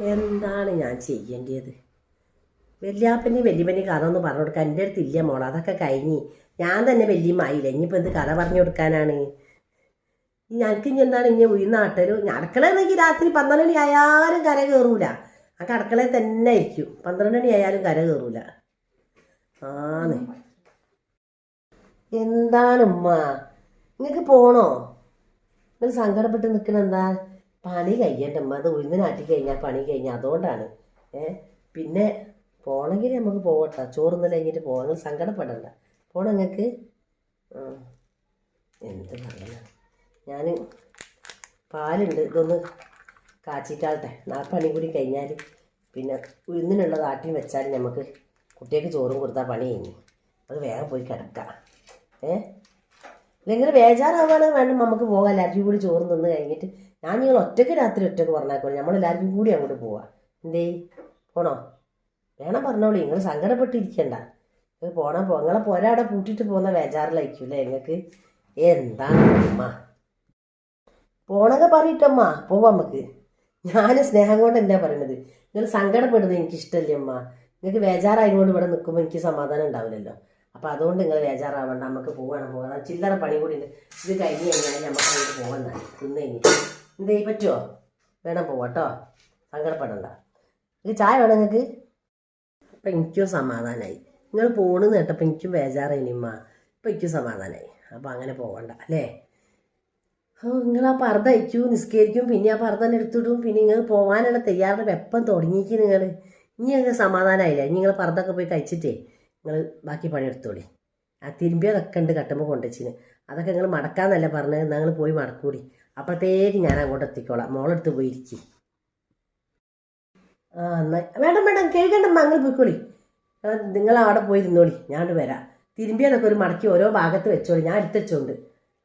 എന്താണ് ഞാൻ ചെയ്യേണ്ടത്? വല്യാപ്പനി വല്യപ്പനി കഥ ഒന്ന് പറഞ്ഞു കൊടുക്കാൻ എന്റെ അടുത്ത് ഇല്ല മോളെ. അതൊക്കെ കഴിഞ്ഞ് ഞാൻ തന്നെ വല്യമായില്ല ഇനിയിപ്പോൾ എന്ത് കഥ പറഞ്ഞു കൊടുക്കാനാണ്? ഞങ്ങൾക്ക് ഇനി എന്താണ്? ഇനി ഉയർന്നാട്ടലും ഞാൻ അടുക്കളയെന്നെങ്കിൽ രാത്രി പന്ത്രണ്ട് മണി ആയാലും കര കയറൂല ആ കടക്കളയിൽ തന്നെ ഇരിക്കും. പന്ത്രണ്ട് മണി ആയാലും കര കയറൂല ആന്ന് എന്താണ് ഉമ്മ? നിങ്ങൾക്ക് പോണോ? നിങ്ങൾ സങ്കടപ്പെട്ട് നിൽക്കണ എന്താ? പണി കഴിയണ്ട ഉമ്മ അത് ഉഴുന്ന് നാട്ടി കഴിഞ്ഞാൽ പണി കഴിഞ്ഞാൽ അതുകൊണ്ടാണ്. ഏ പിന്നെ പോകണമെങ്കിൽ നമുക്ക് പോകട്ടെ ചോറുന്നല കഴിഞ്ഞിട്ട് പോകണം സങ്കടപ്പെടണ്ട. പോണങ്ങക്ക് നിങ്ങൾക്ക്? എന്ത് പറയണ ഞാൻ പാലുണ്ട്. ഇതൊന്ന് കാച്ചിട്ടാളട്ടെ. പണി കൂടി കഴിഞ്ഞാൽ പിന്നെ ഉഴുന്നിനുള്ളത് ആട്ടി വെച്ചാൽ നമുക്ക് കുട്ടികൾക്ക് ചോറും കൊടുത്താൽ പണി കഴിഞ്ഞു. അത് വേഗം പോയി കിടക്കാം. ഏ? അല്ലെങ്കിൽ ബേജാറാവാണ് വേണം നമുക്ക് പോകാം. എല്ലാവർക്കും കൂടി ചോറും തിന്ന് കഴിഞ്ഞിട്ട് ഞാൻ നിങ്ങൾ ഒറ്റയ്ക്ക് രാത്രി ഒറ്റയ്ക്ക് പറഞ്ഞേക്കോളൂ നമ്മളെല്ലാവർക്കും കൂടി അങ്ങോട്ട് പോവാം. എന്തേ? പോണോ? വേണം പറഞ്ഞോളൂ. നിങ്ങൾ സങ്കടപ്പെട്ടിരിക്കണ്ട. നിങ്ങൾ പോണ? പോ. നിങ്ങളെ പോരാടെ പൂട്ടിയിട്ട് പോകുന്ന ബേജാറിലായിരിക്കും അല്ലേ നിങ്ങൾക്ക്? എന്താണ് അമ്മ പോണൊക്കെ പറയിട്ടമ്മ പോവാം നമുക്ക്. ഞാൻ സ്നേഹം കൊണ്ട് എന്താ പറയണത്. നിങ്ങൾ സങ്കടപ്പെടുന്നത് എനിക്കിഷ്ടമല്ലേ അമ്മ നിങ്ങൾക്ക് ബേജാറായതുകൊണ്ട് ഇവിടെ നിൽക്കുമ്പോൾ എനിക്ക് സമാധാനം ഉണ്ടാവില്ലല്ലോ. അപ്പോൾ അതുകൊണ്ട് നിങ്ങൾ ബേജാറാവണ്ട. നമുക്ക് പോകണം പോകണം ചില്ലറ പണി കൂടി ഉണ്ട്. ഇത് കഴിഞ്ഞ് കഴിഞ്ഞാൽ നമുക്ക് അങ്ങോട്ട് പോകാൻ തിന്നു കഴിഞ്ഞിട്ട് എന്തേ പറ്റുമോ വേണം പോവാട്ടോ സങ്കടപ്പെടണ്ട. ഇത് ചായ വേണം നിങ്ങൾക്ക് അപ്പം എനിക്കും സമാധാനമായി നിങ്ങൾ പോണെന്ന് കേട്ടപ്പോൾ എനിക്കും ബേജാറായി നിമ്മ അപ്പം എനിക്കും സമാധാനമായി അപ്പോൾ അങ്ങനെ പോകണ്ട അല്ലേ? നിങ്ങൾ ആ പർദ്ദ അയക്കൂ നിസ്കരിക്കും. പിന്നെ ആ പർദ്ദ തന്നെ എടുത്തിടും. പിന്നെ നിങ്ങൾ പോകാനുള്ള തയ്യാറെടുപ്പ് എപ്പം തുടങ്ങിക്ക് നിങ്ങൾ ഇനി അങ്ങനെ സമാധാനമായില്ല ഇനി നിങ്ങൾ പർദ്ദൊക്കെ പോയി കഴിച്ചിട്ടേ. നിങ്ങൾ ബാക്കി പണിയെടുത്തോളി. ആ തിരുമ്പിയതൊക്കെ ഉണ്ട് കട്ടുമ്പോൾ കൊണ്ടുവച്ചിന്. അതൊക്കെ നിങ്ങൾ മടക്കാന്നല്ല പറഞ്ഞത്? നിങ്ങൾ പോയി മടക്കൂടി. അപ്പോഴത്തേക്ക് ഞാൻ അങ്ങോട്ട് എത്തിക്കോളാം. മോളെടുത്ത് പോയി ഇരിക്കി. ആ എന്നാൽ വേണ്ട വേണ്ട കേൾക്കണ്ടമ്മ അങ്ങനെ പോയിക്കോളി. നിങ്ങൾ അവിടെ പോയി ഇരുന്നോളി. ഞാൻ വരാം. തിരുമ്പിയതൊക്കെ ഒരു മടക്കി ഓരോ ഭാഗത്ത് വെച്ചോളി. ഞാൻ എടുത്തുവെച്ചോണ്ട്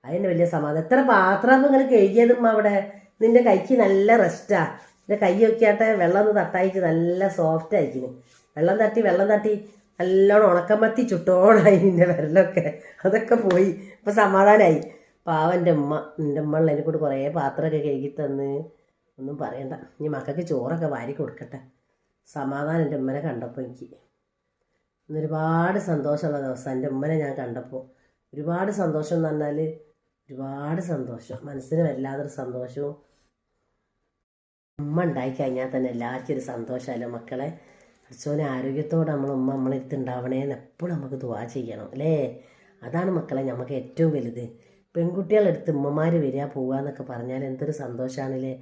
അതിന് വലിയ സമാധാനം. എത്ര പാത്രം നിങ്ങൾ കഴുകിയതും അവിടെ? നിന്റെ കൈക്ക് നല്ല റെസ്റ്റാ നിന്റെ കൈ ആട്ടെ വെള്ളം ഒന്ന് തട്ടായിട്ട് നല്ല സോഫ്റ്റ് ആയിരിക്കുന്നു വെള്ളം തട്ടി വെള്ളം തട്ടി. നല്ലോണം ഉണക്കമത്തി ചുട്ടോണായി നിന്റെ വിരലൊക്കെ. അതൊക്കെ പോയി. ഇപ്പം സമാധാനമായി പാവന്റെ ഉമ്മ. നിന്റെ ഉമ്മ എന്നെ കൂടെ കുറേ പാത്രമൊക്കെ കഴുകി തന്ന്. ഒന്നും പറയണ്ട. ഇനി മക്കൾക്ക് ചോറൊക്കെ വാരി കൊടുക്കട്ടെ. സമാധാനം എന്റെ ഉമ്മനെ കണ്ടപ്പോൾ എനിക്ക്. ഒരുപാട് സന്തോഷമുള്ള ദിവസം. എന്റെ ഉമ്മനെ ഞാൻ കണ്ടപ്പോൾ ഒരുപാട് സന്തോഷം എന്ന് പറഞ്ഞാൽ ഒരുപാട് സന്തോഷം. മനസ്സിന് വല്ലാതൊരു സന്തോഷവും ഉമ്മ ഉണ്ടായി കഴിഞ്ഞാൽ തന്നെ എല്ലാവർക്കും ഒരു സന്തോഷമല്ലോ മക്കളെ. അച്ഛനെ ആരോഗ്യത്തോടെ നമ്മൾ ഉമ്മ നമ്മളെടുത്ത് ഉണ്ടാവണേന്ന് എപ്പോഴും നമുക്ക് ദുവാ ചെയ്യണം അല്ലേ? അതാണ് മക്കളെ നമുക്ക് ഏറ്റവും വലുത്. പെൺകുട്ടികളെടുത്ത് ഉമ്മമാർ വരിക പോവുക എന്നൊക്കെ പറഞ്ഞാൽ എന്തൊരു സന്തോഷമാണല്ലേ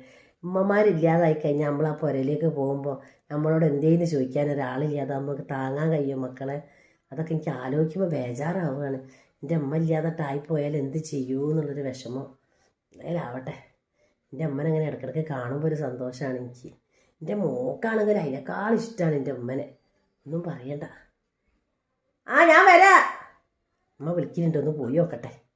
ഉമ്മമാരില്ലാതായി കഴിഞ്ഞാൽ നമ്മൾ ആ പുരയിലേക്ക് പോകുമ്പോൾ നമ്മളോട് എന്തേന്ന് ചോദിക്കാൻ ഒരാളില്ലാതെ നമുക്ക് താങ്ങാൻ കഴിയും മക്കളെ. അതൊക്കെ എനിക്ക് ആലോചിക്കുമ്പോൾ ബേജാറാവുകയാണ്. എന്റെ അമ്മ ഇല്ലാതെ ടായിപ്പോയാൽ എന്ത് ചെയ്യൂ എന്നുള്ളൊരു വിഷമം. എന്തായാലാവട്ടെ എന്റെ അമ്മനെ അങ്ങനെ ഇടയ്ക്കിടയ്ക്ക് കാണുമ്പോൾ ഒരു സന്തോഷമാണ് എനിക്ക്. എന്റെ മോക്കാണെങ്കിൽ അതിനേക്കാൾ ഇഷ്ടമാണ് എന്റെ ഉമ്മനെ. ഒന്നും പറയണ്ട. ആ ഞാൻ വരാ. അമ്മ വിളിക്കുന്നുണ്ട് ഒന്ന് പോയി നോക്കട്ടെ.